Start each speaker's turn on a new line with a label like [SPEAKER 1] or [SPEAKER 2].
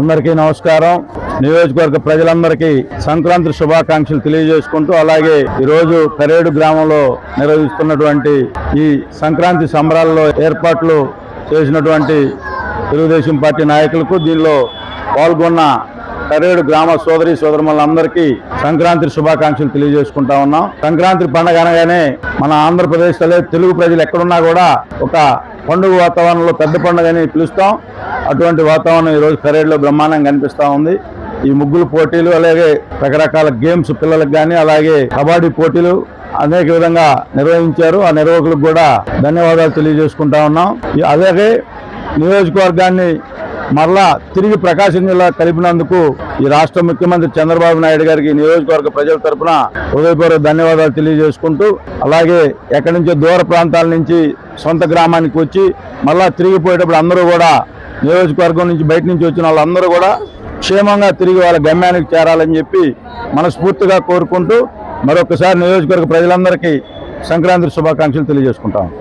[SPEAKER 1] అందరికీ నమస్కారం. నియోజకవర్గ ప్రజలందరికీ సంక్రాంతి శుభాకాంక్షలు తెలియజేసుకుంటూ అలాగే ఈరోజు కరేడు గ్రామంలో నిర్వహిస్తున్నటువంటి ఈ సంక్రాంతి సంబరాల్లో ఏర్పాట్లు చేసినటువంటి తెలుగుదేశం పార్టీ నాయకులకు దీనిలో పాల్గొన్న కరేడు గ్రామ సోదరి సోదరులందరికీ సంక్రాంతి శుభాకాంక్షలు తెలియజేసుకుంటా ఉన్నాం. సంక్రాంతి పండగ అనగానే మన ఆంధ్రప్రదేశ్లో తెలుగు ప్రజలు ఎక్కడున్నా కూడా ఒక పండుగ వాతావరణంలో పెద్ద పండుగని పిలుస్తాం. అటువంటి వాతావరణం ఈరోజు కరేడులో బ్రహ్మాండంగా కనిపిస్తూ ఉంది. ఈ ముగ్గులు పోటీలు అలాగే రకరకాల గేమ్స్ పిల్లలకు కానీ అలాగే కబడ్డీ పోటీలు అనేక విధంగా నిర్వహించారు. ఆ నిర్వాహకులకు కూడా ధన్యవాదాలు తెలియజేసుకుంటా ఉన్నాం. అలాగే నియోజకవర్గాన్ని మరలా తిరిగి ప్రకాశం జిల్లా కలిపినందుకు ఈ రాష్ట్ర ముఖ్యమంత్రి చంద్రబాబు నాయుడు గారికి నియోజకవర్గ ప్రజల తరపున హృదయపూర్వక ధన్యవాదాలు తెలియజేసుకుంటూ అలాగే ఎక్కడి నుంచో దూర ప్రాంతాల నుంచి సొంత గ్రామానికి వచ్చి మళ్ళా తిరిగిపోయేటప్పుడు అందరూ కూడా నియోజకవర్గం నుంచి బయట నుంచి వచ్చిన వాళ్ళందరూ కూడా క్షేమంగా తిరిగి వాళ్ళ గమ్యానికి చేరాలని చెప్పి మనస్ఫూర్తిగా కోరుకుంటూ మరొకసారి నియోజకవర్గ ప్రజలందరికీ సంక్రాంతి శుభాకాంక్షలు తెలియజేసుకుంటాం.